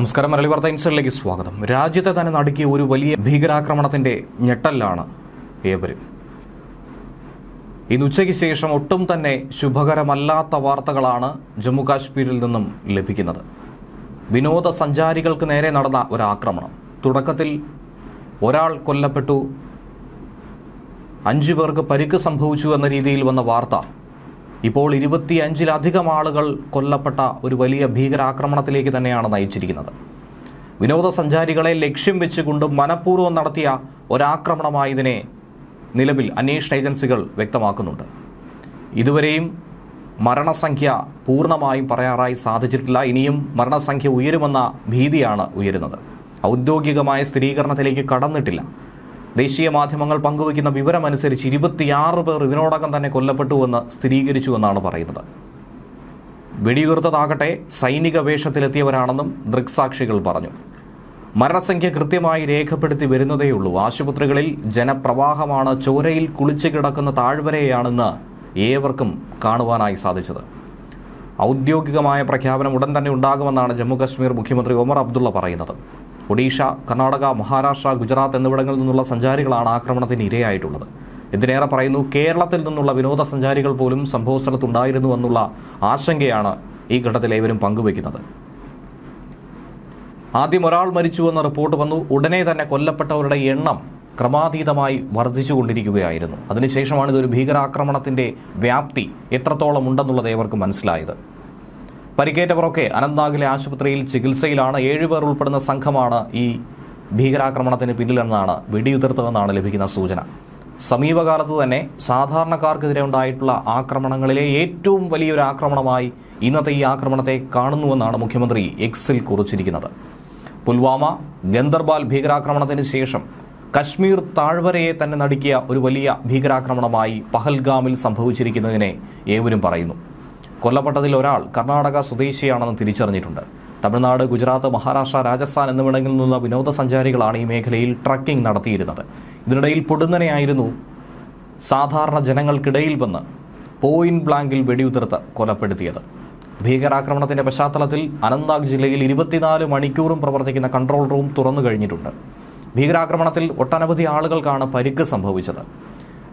നമസ്കാരം മലയാളി വാർത്ത ഇൻസൈഡിലേക്ക് സ്വാഗതം. രാജ്യത്തെ തന്നെ നടുക്കിയ ഒരു വലിയ ഭീകരാക്രമണത്തിന്റെ ഞെട്ടലിലാണ് ഏവരും. ഇന്ന് ഉച്ചയ്ക്ക് ശേഷം ഒട്ടും തന്നെ ശുഭകരമല്ലാത്ത വാർത്തകളാണ് ജമ്മു കാശ്മീരിൽ നിന്നും ലഭിക്കുന്നത്. വിനോദസഞ്ചാരികൾക്ക് നേരെ നടന്ന ഒരാക്രമണം. തുടക്കത്തിൽ ഒരാൾ കൊല്ലപ്പെട്ടു. അഞ്ചു പേർക്ക് പരിക്ക് സംഭവിച്ചു എന്ന രീതിയിൽ വന്ന വാർത്ത ഇപ്പോൾ ഇരുപത്തിയഞ്ചിലധികം ആളുകൾ കൊല്ലപ്പെട്ട ഒരു വലിയ ഭീകരാക്രമണത്തിലേക്ക് തന്നെയാണ് നയിച്ചിരിക്കുന്നത്. വിനോദസഞ്ചാരികളെ ലക്ഷ്യം വെച്ചുകൊണ്ട് മനഃപൂർവം നടത്തിയ ഒരാക്രമണമായി ഇതിനെ നിലവിൽ അന്വേഷണ ഏജൻസികൾ വ്യക്തമാക്കുന്നുണ്ട്. ഇതുവരെയും മരണസംഖ്യ പൂർണമായും പറയാറായി സാധിച്ചിട്ടില്ല. ഇനിയും മരണസംഖ്യ ഉയരുമെന്ന ഭീതിയാണ് ഉയരുന്നത്. ഔദ്യോഗികമായ സ്ഥിരീകരണത്തിലേക്ക് കടന്നിട്ടില്ല. ദേശീയ മാധ്യമങ്ങൾ പങ്കുവയ്ക്കുന്ന വിവരമനുസരിച്ച് ഇരുപത്തിയാറ് പേർ ഇതിനോടകം തന്നെ കൊല്ലപ്പെട്ടുവെന്ന് സ്ഥിരീകരിച്ചുവെന്നാണ് പറയുന്നത്. വെടിയുതിർത്തതാകട്ടെ സൈനിക വേഷത്തിലെത്തിയവരാണെന്നും ദൃക്സാക്ഷികൾ പറഞ്ഞു. മരണസംഖ്യ കൃത്യമായി രേഖപ്പെടുത്തി വരുന്നതേയുള്ളൂ. ആശുപത്രികളിൽ ജനപ്രവാഹമാണ് ചോരയിൽ കുളിച്ചു കിടക്കുന്ന താഴ്വരയാണെന്ന് ഏവർക്കും കാണുവാനായി സാധിച്ചത്. ഔദ്യോഗികമായ പ്രഖ്യാപനം ഉടൻ തന്നെ ഉണ്ടാകുമെന്നാണ് ജമ്മു ജമ്മുകശ്മീർ മുഖ്യമന്ത്രി ഒമർ അബ്ദുള്ള പറയുന്നത്. ഒഡീഷ കർണാടക മഹാരാഷ്ട്ര ഗുജറാത്ത് എന്നിവിടങ്ങളിൽ നിന്നുള്ള സഞ്ചാരികളാണ് ആക്രമണത്തിന് ഇരയായിട്ടുള്ളത്. ഇതിനേറെ പറയുന്നു കേരളത്തിൽ നിന്നുള്ള വിനോദസഞ്ചാരികൾ പോലും സംഭവസ്ഥലത്തുണ്ടായിരുന്നുവെന്നുള്ള ആശങ്കയാണ് ഈ ഘട്ടത്തിൽ ഏവരും പങ്കുവയ്ക്കുന്നത്. ആദ്യം ഒരാൾ മരിച്ചുവെന്ന റിപ്പോർട്ട് വന്നു. ഉടനെ തന്നെ കൊല്ലപ്പെട്ടവരുടെ എണ്ണം ക്രമാതീതമായി വർദ്ധിച്ചുകൊണ്ടിരിക്കുകയായിരുന്നു. അതിനുശേഷമാണ് ഇതൊരു ഭീകരാക്രമണത്തിന്റെ വ്യാപ്തി എത്രത്തോളം ഉണ്ടെന്നുള്ളത് ഏവർക്കും മനസ്സിലായത്. പരിക്കേറ്റവരൊക്കെ അനന്ത്നാഗിലെ ആശുപത്രിയിൽ ചികിത്സയിലാണ്. ഏഴുപേർ ഉൾപ്പെടുന്ന സംഘമാണ് ഈ ഭീകരാക്രമണത്തിന് പിന്നിലെന്നാണ് വെടിയുതിർത്തതെന്നാണ് ലഭിക്കുന്ന സൂചന. സമീപകാലത്ത് തന്നെ സാധാരണക്കാർക്കെതിരെ ഉണ്ടായിട്ടുള്ള ആക്രമണങ്ങളിലെ ഏറ്റവും വലിയൊരു ആക്രമണമായി ഇന്നത്തെ ഈ ആക്രമണത്തെ കാണുന്നുവെന്നാണ് മുഖ്യമന്ത്രി എക്സിൽ കുറിച്ചിരിക്കുന്നത്. പുൽവാമ ഗന്ദർബാൽ ഭീകരാക്രമണത്തിന് ശേഷം കശ്മീർ താഴ്വരയെ തന്നെ നടുക്കിയ ഒരു വലിയ ഭീകരാക്രമണമായി പഹൽഗാമിൽ സംഭവിച്ചിരിക്കുന്നതിനെ ഏവരും പറയുന്നു. കൊല്ലപ്പെട്ടതിൽ ഒരാൾ കർണാടക സ്വദേശിയാണെന്ന് തിരിച്ചറിഞ്ഞിട്ടുണ്ട്. തമിഴ്നാട് ഗുജറാത്ത് മഹാരാഷ്ട്ര രാജസ്ഥാൻ എന്നിവിടങ്ങളിൽ നിന്നുള്ള വിനോദസഞ്ചാരികളാണ് ഈ മേഖലയിൽ ട്രക്കിംഗ് നടത്തിയിരുന്നത്. ഇതിനിടയിൽ പൊടുന്നനെയായിരുന്നു സാധാരണ ജനങ്ങൾക്കിടയിൽ വന്ന് പോയിന്റ് ബ്ലാങ്കിൽ വെടിയുതിർത്ത് കൊലപ്പെടുത്തിയത്. ഭീകരാക്രമണത്തിന്റെ പശ്ചാത്തലത്തിൽ അനന്താഗ് ജില്ലയിൽ ഇരുപത്തിനാല് മണിക്കൂറും പ്രവർത്തിക്കുന്ന കൺട്രോൾ റൂം തുറന്നു കഴിഞ്ഞിട്ടുണ്ട്. ഭീകരാക്രമണത്തിൽ ഒട്ടനവധി ആളുകൾക്കാണ് പരിക്ക് സംഭവിച്ചത്.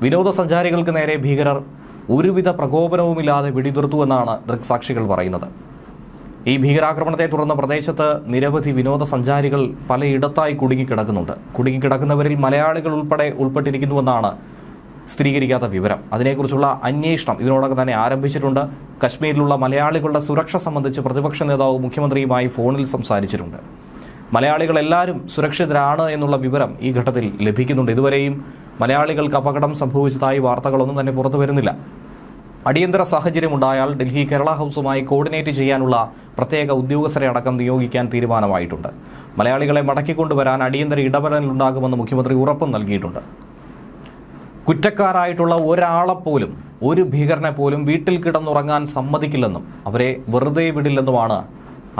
വിനോദസഞ്ചാരികൾക്ക് നേരെ ഭീകരർ ഒരുവിധ പ്രകോപനവുമില്ലാതെ വെടിയുതിർത്തുവെന്നാണ് ദൃക്സാക്ഷികൾ പറയുന്നത്. ഈ ഭീകരാക്രമണത്തെ തുടർന്ന് പ്രദേശത്ത് നിരവധി വിനോദസഞ്ചാരികൾ പലയിടത്തായി കുടുങ്ങിക്കിടക്കുന്നുണ്ട്. കുടുങ്ങിക്കിടക്കുന്നവരിൽ മലയാളികൾ ഉൾപ്പെടെ ഉൾപ്പെട്ടിരിക്കുന്നുവെന്നാണ് സ്ഥിരീകരിക്കാത്ത വിവരം. അതിനെക്കുറിച്ചുള്ള അന്വേഷണം ഇതിനോടകം തന്നെ ആരംഭിച്ചിട്ടുണ്ട്. കശ്മീരിലുള്ള മലയാളികളുടെ സുരക്ഷ സംബന്ധിച്ച് പ്രതിപക്ഷ നേതാവ് മുഖ്യമന്ത്രിയുമായി ഫോണിൽ സംസാരിച്ചിട്ടുണ്ട്. മലയാളികൾ എല്ലാവരും സുരക്ഷിതരാണ് എന്നുള്ള വിവരം ഈ ഘട്ടത്തിൽ ലഭിക്കുന്നുണ്ട്. ഇതുവരെയും മലയാളികൾക്ക് അപകടം സംഭവിച്ചതായി വാർത്തകളൊന്നും തന്നെ പുറത്തു വരുന്നില്ല. അടിയന്തര സാഹചര്യം ഉണ്ടായാൽ ഡൽഹി കേരള ഹൗസുമായി കോർഡിനേറ്റ് ചെയ്യാനുള്ള പ്രത്യേക ഉദ്യോഗസ്ഥരെ അടക്കം നിയോഗിക്കാൻ തീരുമാനമായിട്ടുണ്ട്. മലയാളികളെ മടക്കിക്കൊണ്ടുവരാൻ അടിയന്തര ഇടപെടലുണ്ടാകുമെന്ന് മുഖ്യമന്ത്രി ഉറപ്പും നൽകിയിട്ടുണ്ട്. കുറ്റക്കാരായിട്ടുള്ള ഒരാളെപ്പോലും ഒരു ഭീകരനെ പോലും വീട്ടിൽ കിടന്നുറങ്ങാൻ സമ്മതിക്കില്ലെന്നും അവരെ വെറുതെ വിടില്ലെന്നുമാണ്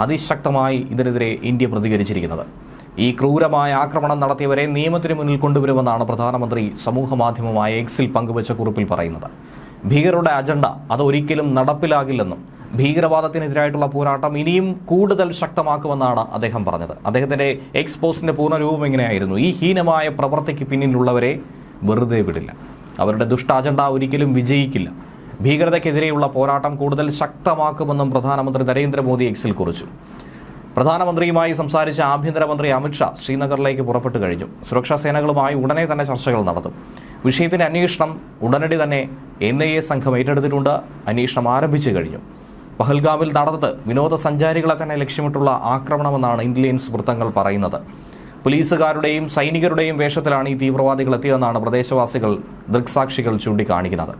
അതിശക്തമായി ഇതിനെതിരെ ഇന്ത്യ പ്രതികരിച്ചിരിക്കുന്നത്. ഈ ക്രൂരമായ ആക്രമണം നടത്തിയവരെ നിയമത്തിന് മുന്നിൽ കൊണ്ടുവരുമെന്നാണ് പ്രധാനമന്ത്രി സമൂഹമാധ്യമമായ എക്സിൽ പങ്കുവച്ച കുറിപ്പിൽ പറയുന്നത്. ഭീകരരുടെ അജണ്ട അതൊരിക്കലും നടപ്പിലാകില്ലെന്നും ഭീകരവാദത്തിനെതിരായിട്ടുള്ള പോരാട്ടം ഇനിയും കൂടുതൽ ശക്തമാക്കുമെന്നാണ് അദ്ദേഹം പറഞ്ഞത്. അദ്ദേഹത്തിന്റെ എക്സ് പോസ്റ്റിന്റെ പൂർണരൂപം എങ്ങനെയായിരുന്നു? ഈ ഹീനമായ പ്രവൃത്തിക്ക് പിന്നിലുള്ളവരെ വെറുതെ വിടില്ല. അവരുടെ ദുഷ്ടാജണ്ട ഒരിക്കലും വിജയിക്കില്ല. ഭീകരതയ്ക്കെതിരെയുള്ള പോരാട്ടം കൂടുതൽ ശക്തമാക്കുമെന്നും പ്രധാനമന്ത്രി നരേന്ദ്രമോദി എക്സിൽ കുറിച്ചു. പ്രധാനമന്ത്രിയുമായി സംസാരിച്ച ആഭ്യന്തരമന്ത്രി അമിത്ഷാ ശ്രീനഗറിലേക്ക് പുറപ്പെട്ടു കഴിഞ്ഞു. സുരക്ഷാ സേനകളുമായി ഉടനെ തന്നെ ചർച്ചകൾ നടത്തും. വിഷയത്തിന്റെ അന്വേഷണം ഉടനടി തന്നെ എൻ ഐ എ സംഘം ഏറ്റെടുത്തിട്ടുണ്ട്. അന്വേഷണം ആരംഭിച്ചു കഴിഞ്ഞു. പഹൽഗാമിൽ നടന്നത് വിനോദസഞ്ചാരികളെ തന്നെ ലക്ഷ്യമിട്ടുള്ള ആക്രമണമെന്നാണ് ഇന്റലിജൻസ് വൃത്തങ്ങൾ പറയുന്നത്. പോലീസുകാരുടെയും സൈനികരുടെയും വേഷത്തിലാണ് ഈ തീവ്രവാദികൾ എത്തിയതെന്നാണ് പ്രദേശവാസികൾ ദൃക്സാക്ഷികൾ ചൂണ്ടിക്കാണിക്കുന്നത്.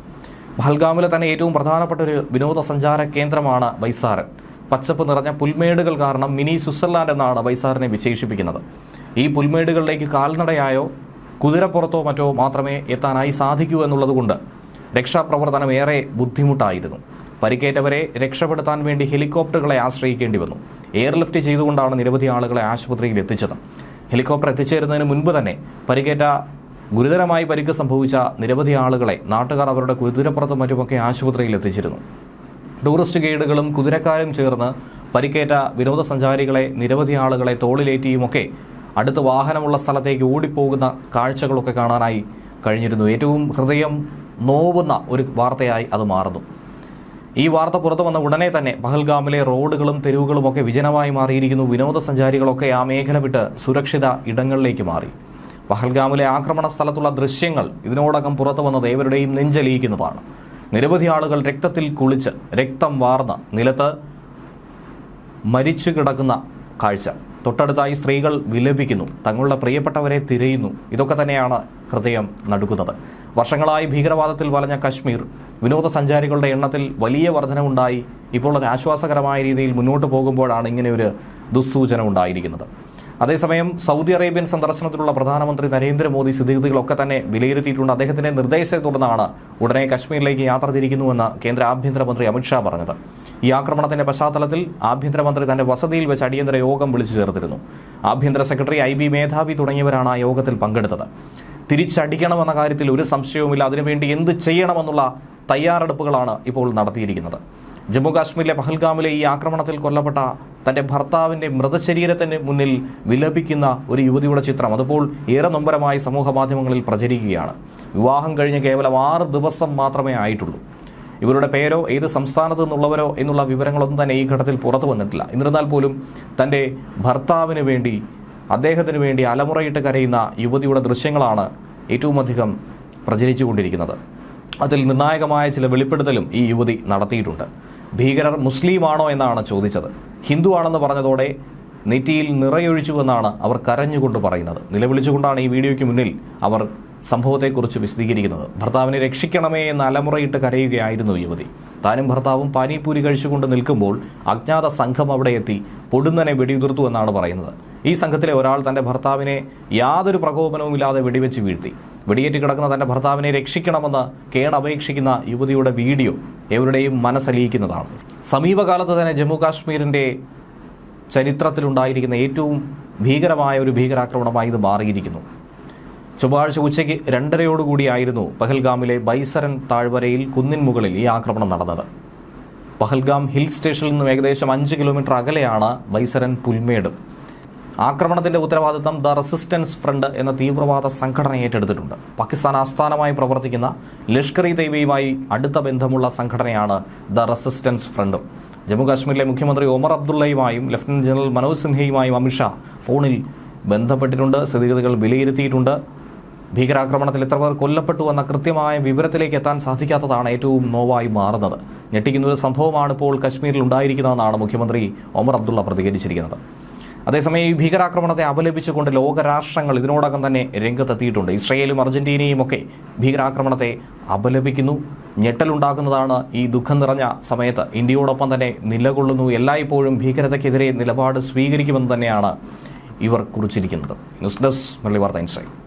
പഹൽഗാമിലെ തന്നെ ഏറ്റവും പ്രധാനപ്പെട്ട ഒരു വിനോദസഞ്ചാര കേന്ദ്രമാണ് ബൈസാരൻ പച്ചപ്പ് നിറഞ്ഞ പുൽമേടുകൾ കാരണം മിനി സ്വിറ്റ്സർലാൻഡ് എന്നാണ് വൈസാറിനെ വിശേഷിപ്പിക്കുന്നത്. ഈ പുൽമേടുകളിലേക്ക് കാൽനടയായോ കുതിരപ്പുറത്തോ മറ്റോ മാത്രമേ എത്താനായി സാധിക്കൂ എന്നുള്ളതുകൊണ്ട് രക്ഷാപ്രവർത്തനം ഏറെ ബുദ്ധിമുട്ടായിരുന്നു. പരിക്കേറ്റവരെ രക്ഷപ്പെടുത്താൻ വേണ്ടി ഹെലികോപ്റ്ററുകളെ ആശ്രയിക്കേണ്ടി വന്നു. എയർലിഫ്റ്റ് ചെയ്തുകൊണ്ടാണ് നിരവധി ആളുകളെ ആശുപത്രിയിൽ എത്തിച്ചത്. ഹെലികോപ്റ്റർ എത്തിച്ചേരുന്നതിന് മുൻപ് തന്നെ പരിക്കേറ്റ ഗുരുതരമായി പരിക്ക് സംഭവിച്ച നിരവധി ആളുകളെ നാട്ടുകാർ അവരുടെ കുതിരപ്പുറത്തും മറ്റുമൊക്കെ ആശുപത്രിയിൽ എത്തിച്ചിരുന്നു. ടൂറിസ്റ്റ് ഗൈഡുകളും കുതിരക്കാരും ചേർന്ന് പരിക്കേറ്റ വിനോദസഞ്ചാരികളെ നിരവധി ആളുകളെ തോളിലേറ്റിയുമൊക്കെ അടുത്ത് വാഹനമുള്ള സ്ഥലത്തേക്ക് ഓടിപ്പോകുന്ന കാഴ്ചകളൊക്കെ കാണാനായി കഴിഞ്ഞിരുന്നു. ഏറ്റവും ഹൃദയം നോവുന്ന ഒരു വാർത്തയായി അത് മാറുന്നു. ഈ വാർത്ത പുറത്തു വന്ന ഉടനെ തന്നെ പഹൽഗാമിലെ റോഡുകളും തെരുവുകളുമൊക്കെ വിജനമായി മാറിയിരിക്കുന്നു. വിനോദസഞ്ചാരികളൊക്കെ ആ മേഖല വിട്ട് സുരക്ഷിത ഇടങ്ങളിലേക്ക് മാറി. പഹൽഗാമിലെ ആക്രമണ സ്ഥലത്തുള്ള ദൃശ്യങ്ങൾ ഇതിനോടകം പുറത്തു വന്നത് ഏവരുടെയും നെഞ്ചലിയിക്കുന്നതാണ്. നിരവധി ആളുകൾ രക്തത്തിൽ കുളിച്ച് രക്തം വാർന്ന് നിലത്ത് മരിച്ചു കിടക്കുന്ന കാഴ്ച. തൊട്ടടുത്തായി സ്ത്രീകൾ വിലപിക്കുന്നു. തങ്ങളുടെ പ്രിയപ്പെട്ടവരെ തിരയുന്നു. ഇതൊക്കെ തന്നെയാണ് ഹൃദയം നടുക്കുന്നത്. വർഷങ്ങളായി ഭീകരവാദത്തിൽ വലഞ്ഞ കശ്മീർ വിനോദസഞ്ചാരികളുടെ എണ്ണത്തിൽ വലിയ വർധനവുണ്ടായി. ഇപ്പോൾ ഒരു ആശ്വാസകരമായ രീതിയിൽ മുന്നോട്ട് പോകുമ്പോഴാണ് ഇങ്ങനെ ഒരു ദുസ്സൂചന ഉണ്ടായിരിക്കുന്നത്. അതേസമയം സൗദി അറേബ്യൻ സന്ദർശനത്തിലുള്ള പ്രധാനമന്ത്രി നരേന്ദ്രമോദി സ്ഥിതിഗതികളൊക്കെ തന്നെ വിലയിരുത്തിയിട്ടുണ്ട്. അദ്ദേഹത്തിന്റെ നിർദ്ദേശത്തെ തുടർന്നാണ് ഉടനെ കശ്മീരിലേക്ക് യാത്ര തിരിക്കുന്നുവെന്ന് കേന്ദ്ര ആഭ്യന്തരമന്ത്രി അമിത്ഷാ പറഞ്ഞത്. ഈ ആക്രമണത്തിന്റെ പശ്ചാത്തലത്തിൽ ആഭ്യന്തരമന്ത്രി തന്റെ വസതിയിൽ വെച്ച് അടിയന്തര യോഗം വിളിച്ചു ചേർത്തിരുന്നു. ആഭ്യന്തര സെക്രട്ടറി ഐ ബി മേധാവി തുടങ്ങിയവരാണ് ആ യോഗത്തിൽ പങ്കെടുത്തത്. തിരിച്ചടിക്കണമെന്ന കാര്യത്തിൽ ഒരു സംശയവുമില്ല. അതിനുവേണ്ടി എന്ത് ചെയ്യണമെന്നുള്ള തയ്യാറെടുപ്പുകളാണ് ഇപ്പോൾ നടത്തിയിരിക്കുന്നത്. ജമ്മു കാശ്മീരിലെ പഹൽഗാമിലെ ഈ ആക്രമണത്തിൽ കൊല്ലപ്പെട്ട തന്റെ ഭർത്താവിന്റെ മൃതശരീരത്തിന് മുന്നിൽ വിലപിക്കുന്ന ഒരു യുവതിയുടെ ചിത്രം അതിപ്പോൾ ഏറെ നൊമ്പരമായി സമൂഹ മാധ്യമങ്ങളിൽ പ്രചരിക്കുകയാണ്. വിവാഹം കഴിഞ്ഞ് കേവലം ആറ് ദിവസം മാത്രമേ ആയിട്ടുള്ളൂ. ഇവരുടെ പേരോ ഏത് സംസ്ഥാനത്തു നിന്നുള്ളവരോ എന്നുള്ള വിവരങ്ങളൊന്നും തന്നെ ഈ ഘട്ടത്തിൽ പുറത്തു വന്നിട്ടില്ല. എന്നിരുന്നാൽ പോലും തന്റെ ഭർത്താവിന് വേണ്ടി അദ്ദേഹത്തിന് വേണ്ടി അലമുറയിട്ട് കരയുന്ന യുവതിയുടെ ദൃശ്യങ്ങളാണ് ഏറ്റവും അധികം പ്രചരിച്ചുകൊണ്ടിരിക്കുന്നത്. അതിൽ നിർണായകമായ ചില വെളിപ്പെടുത്തലും ഈ യുവതി നടത്തിയിട്ടുണ്ട്. ഭീകരർ മുസ്ലിമാണോ എന്നാണ് ചോദിച്ചത്. ഹിന്ദു ആണെന്ന് പറഞ്ഞതോടെ നെറ്റിയിൽ നിറയൊഴിച്ചുവെന്നാണ് അവർ കരഞ്ഞുകൊണ്ട് പറയുന്നത്. നിലവിളിച്ചുകൊണ്ടാണ് ഈ വീഡിയോയ്ക്ക് മുന്നിൽ അവർ സംഭവത്തെക്കുറിച്ച് വിശദീകരിക്കുന്നത്. ഭർത്താവിനെ രക്ഷിക്കണമേ എന്ന് അലമുറയിട്ട് കരയുകയായിരുന്നു യുവതി. താനും ഭർത്താവും പാനിപ്പൂരി കഴിച്ചുകൊണ്ട് നിൽക്കുമ്പോൾ അജ്ഞാത സംഘം അവിടെ എത്തി പൊടുന്നനെ വെടിയുതിർത്തു എന്നാണ് പറയുന്നത്. ഈ സംഘത്തിലെ ഒരാൾ തന്റെ ഭർത്താവിനെ യാതൊരു പ്രകോപനവുമില്ലാതെ വെടിവെച്ച് വീഴ്ത്തി. വെടിയേറ്റ് കിടക്കുന്ന തന്റെ ഭർത്താവിനെ രക്ഷിക്കണമെന്ന് കേണപേക്ഷിക്കുന്ന യുവതിയുടെ വീഡിയോ എവരുടെയും മനസ്സലിയിക്കുന്നതാണ്. സമീപകാലത്ത് തന്നെ ജമ്മു കാശ്മീരിന്റെ ചരിത്രത്തിലുണ്ടായിരിക്കുന്ന ഏറ്റവും ഭീകരമായ ഒരു ഭീകരാക്രമണമായി ഇത് മാറിയിരിക്കുന്നു. ചൊവ്വാഴ്ച ഉച്ചയ്ക്ക് രണ്ടരയോടുകൂടിയായിരുന്നു പഹൽഗാമിലെ ബൈസരൻ താഴ്വരയിൽ കുന്നിൻ മുകളിൽ ഈ ആക്രമണം നടന്നത്. പഹൽഗാം ഹിൽ സ്റ്റേഷനിൽ നിന്നും ഏകദേശം അഞ്ച് കിലോമീറ്റർ അകലെയാണ് ബൈസരൻ പുൽമേട്. ആക്രമണത്തിന്റെ ഉത്തരവാദിത്തം ദ റെസിസ്റ്റൻസ് ഫ്രണ്ട് എന്ന തീവ്രവാദ സംഘടന ഏറ്റെടുത്തിട്ടുണ്ട്. പാകിസ്ഥാൻ ആസ്ഥാനമായി പ്രവർത്തിക്കുന്ന ലഷ്കർ ഇ തൈബയുമായി അടുത്ത ബന്ധമുള്ള സംഘടനയാണ് ദ റെസിസ്റ്റൻസ് ഫ്രണ്ട്. ജമ്മുകാശ്മീരിലെ മുഖ്യമന്ത്രി ഒമർ അബ്ദുള്ളയുമായും ലഫ്റ്റനന്റ് ജനറൽ മനോജ് സിൻഹയുമായും അമിത്ഷാ ഫോണിൽ ബന്ധപ്പെട്ടിട്ടുണ്ട്. സ്ഥിതിഗതികൾ വിലയിരുത്തിയിട്ടുണ്ട്. ഭീകരാക്രമണത്തിൽ എത്ര പേർ കൊല്ലപ്പെട്ടു എന്ന കൃത്യമായ വിവരത്തിലേക്ക് എത്താൻ സാധിക്കാത്തതാണ് ഏറ്റവും നോവായി മാറുന്നത്. ഞെട്ടിക്കുന്ന ഒരു സംഭവമാണ് ഇപ്പോൾ കശ്മീരിൽ ഉണ്ടായിരിക്കുന്നതെന്നാണ് മുഖ്യമന്ത്രി ഒമർ അബ്ദുള്ള പ്രതികരിച്ചിരിക്കുന്നത്. അതേസമയം ഈ ഭീകരാക്രമണത്തെ അപലപിച്ചുകൊണ്ട് ലോകരാഷ്ട്രങ്ങൾ ഇതിനോടകം തന്നെ രംഗത്തെത്തിയിട്ടുണ്ട്. ഇസ്രയേലും അർജന്റീനയും ഒക്കെ ഭീകരാക്രമണത്തെ അപലപിക്കുന്നു. ഞെട്ടലുണ്ടാക്കുന്നതാണ് ഈ ദുഃഖം നിറഞ്ഞ സമയത്ത്. ഇന്ത്യയോടൊപ്പം തന്നെ നിലകൊള്ളുന്നു. എല്ലായ്പ്പോഴും ഭീകരതയ്ക്കെതിരെ നിലപാട് സ്വീകരിക്കുമെന്ന് തന്നെയാണ് ഇവർ കുറിച്ചിരിക്കുന്നത്. ന്യൂസ് ഡെസ്ക് മലയാളി വാർത്ത ഇൻസൈറ്റ്.